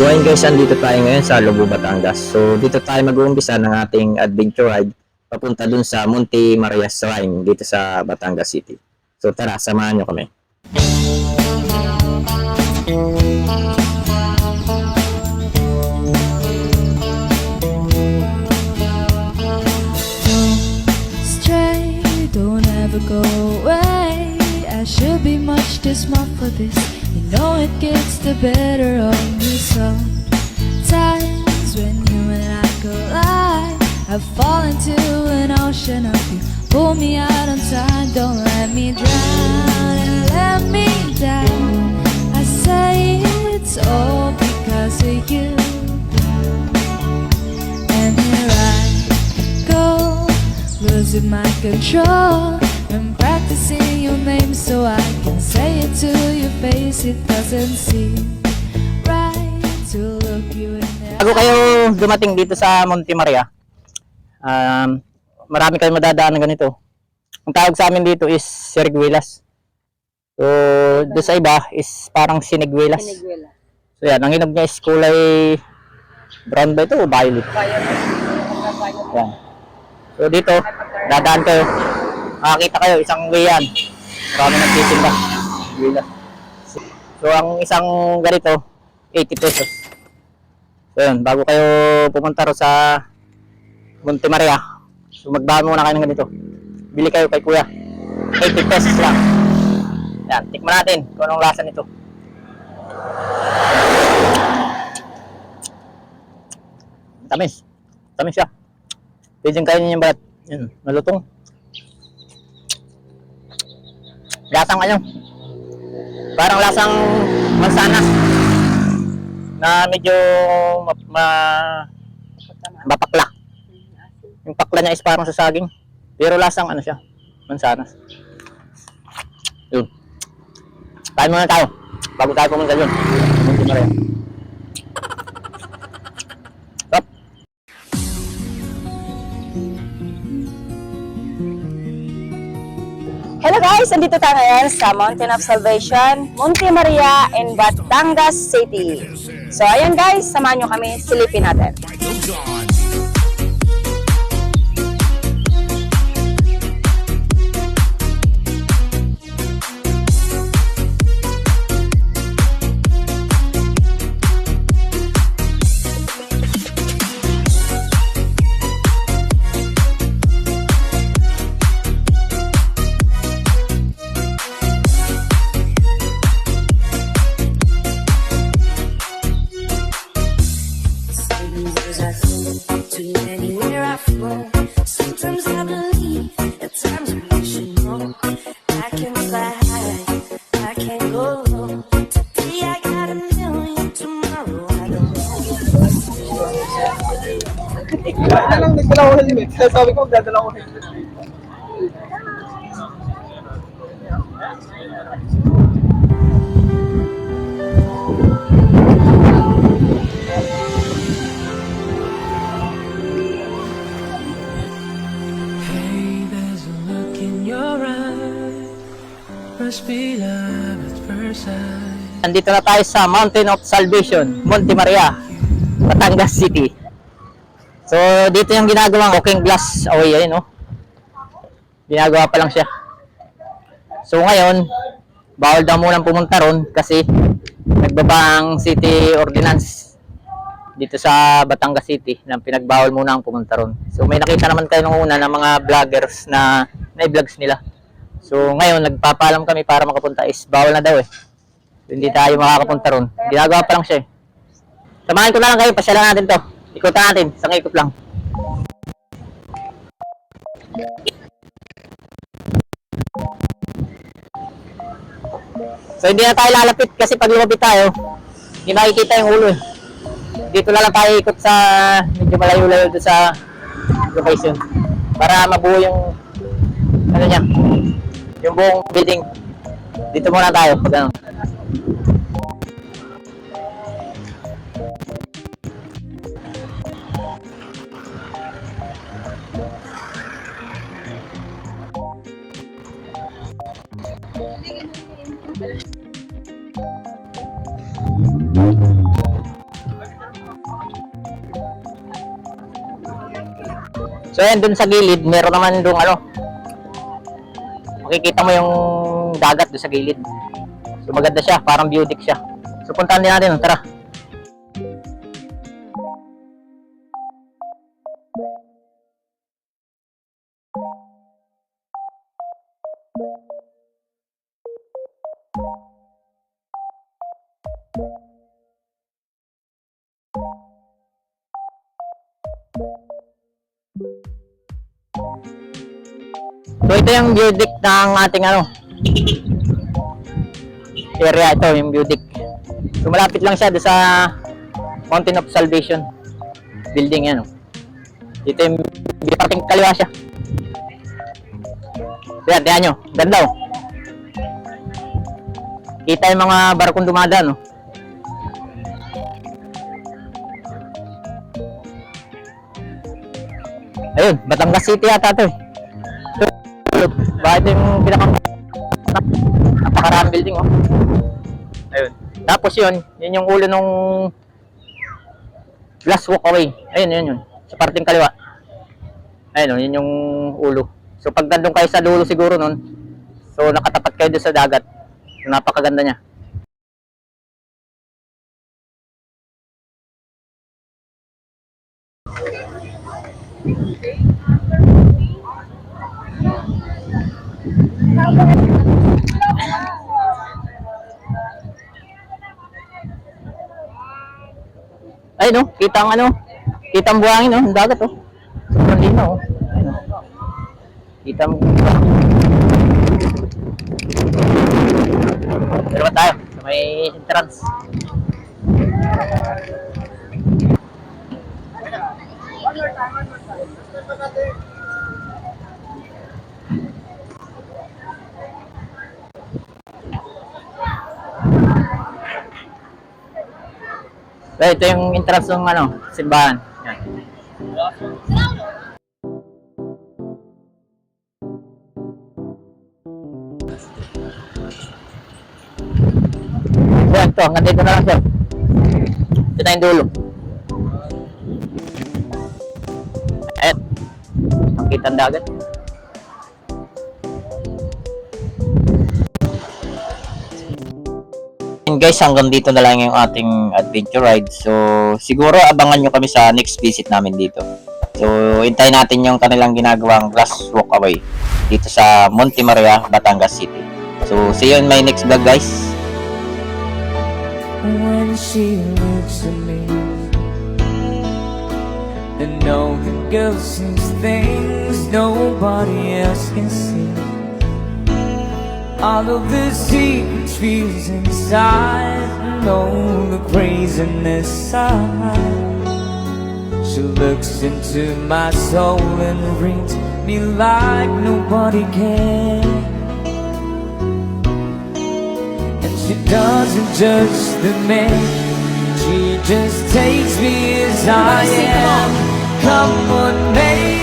So ayun guys, andito tayo ngayon sa Lubo, Batangas. So dito tayo mag-uumpisa ng ating adventure ride papunta dun sa Monte Maria Shrine dito sa Batangas City. So tara, samahan nyo kami. stray, don't ever go away. I should be much too smart for this. Know it gets the better of me sometimes when you and I collide. I fall into an ocean of you. Pull me out on time, don't let me drown and let me down. I say it's all because of you. And here I go, losing my control. I'm practicing your name so I can say it to your face. It doesn't seem right to look you in the Bago kayo dumating dito sa Monte Maria, um, marami kayong madadaan na ganito. Ang tawag sa amin dito is Siriguelas. So, doon sa iba is parang Siniguelas. So, yan. Ang hinog niya is kulay brown ba ito o violet? Yan. So, dito, dadaan kayo. Makakita kayo, isang way yan. Marami nagtitinda. Guelas. So, ang isang ganito, 80 pesos. So yun, bago kayo pumunta ro sa Monte Maria, so magdaan muna kayo ng ganito. Bili kayo kay kuya. 80 pesos lang. Yan, tikman natin kung anong lasa nito. Tamis. Tamis siya. Pwede yung kainin yung balat. Yan, malutong. Lasang ano? Parang lasang mansanas na medyo ma, ma- mapakla. Yung pakla niya is parang sa saging. Pero lasang ano siya, mansanas. Yun. Kain muna tayo. Bago tayo pumunta yun. Monte Maria. Stop. Hello guys! Andito tayo ngayon sa Mountain of Salvation, Monte Maria in Batangas City. So ayan guys, samahan nyo kami, silipin natin. Kaya lang nagdala ko helmet. Sabi ko, dadala ko helmet. Hey, there's a look in your eye. Must be love at first sight. Nandito na tayo sa Mountain of Salvation, Monte Maria, Batangas City. So, dito yung ginagawang walking glass away, ayun, no? Ginagawa pa lang siya. So, ngayon, bawal daw munang pumunta ron kasi nagbaba ang city ordinance dito sa Batangas City na pinagbawal muna ang pumunta ron. So, may nakita naman kayo nung una ng mga vloggers na na-vlogs nila. So, ngayon, nagpapaalam kami para makapunta is bawal na daw eh. Hindi tayo makakapunta ron. Ginagawa pa lang siya eh. Samahan ko na lang kayo, pasyalan natin to. Ikutan natin, isang ikot lang. So hindi na tayo lalapit kasi pag lumapit tayo, hindi makikita yung ulo eh. Dito lang tayo ikot sa medyo malayo-layo doon sa location para mabuo yung ano niya, yung buong building. Dito muna tayo pag ano. So ayan, dun sa gilid, meron naman dong ano, makikita mo yung dagat dun sa gilid. So maganda siya, parang beautic siya. So puntahan din natin, tara. Thank you. So ito yung view deck ng ating ano area ito yung view deck. So lang siya sa Mountain of Salvation building yan. Dito yung parting kaliwa siya. Yan, tiyan nyo. Ganda oh. Kita yung mga barkong dumadaan oh. Ayun, Batangas City yata to eh. Bakit yung pinakang napakaraming building oh. Ayun. Tapos yun, yun yung ulo nung glass walkway. Ayun, yun yun. Sa parting kaliwa. Ayun, oh, yun yung ulo. So pag nandun kayo sa dulo siguro nun, so nakatapat kayo doon sa dagat. Napakaganda niya. Ay no, kita ang ano, kita ang buhangin no, ang dagat oh. Sobrang linaw oh. Ayun, oh. Kita ang Dalawa tayo sa may entrance. So, ito yung entrance ng ano, simbahan. Yan. Yan to, hanggang dito na lang sir. Ito na yung dulo. Ayan. Makita ang dagat. Guys, hanggang dito na lang yung ating adventure ride. So, siguro abangan nyo kami sa next visit namin dito. So, hintayin natin yung kanilang ginagawang glass walkway dito sa Monte Maria, Batangas City. So, see you in my next vlog guys. when she looks at me. And know the girl sees things nobody else can see. All of the secrets feels inside, and all the craziness I. She looks into my soul and reads me like nobody can. And she doesn't judge the man She just takes me as I am Come on man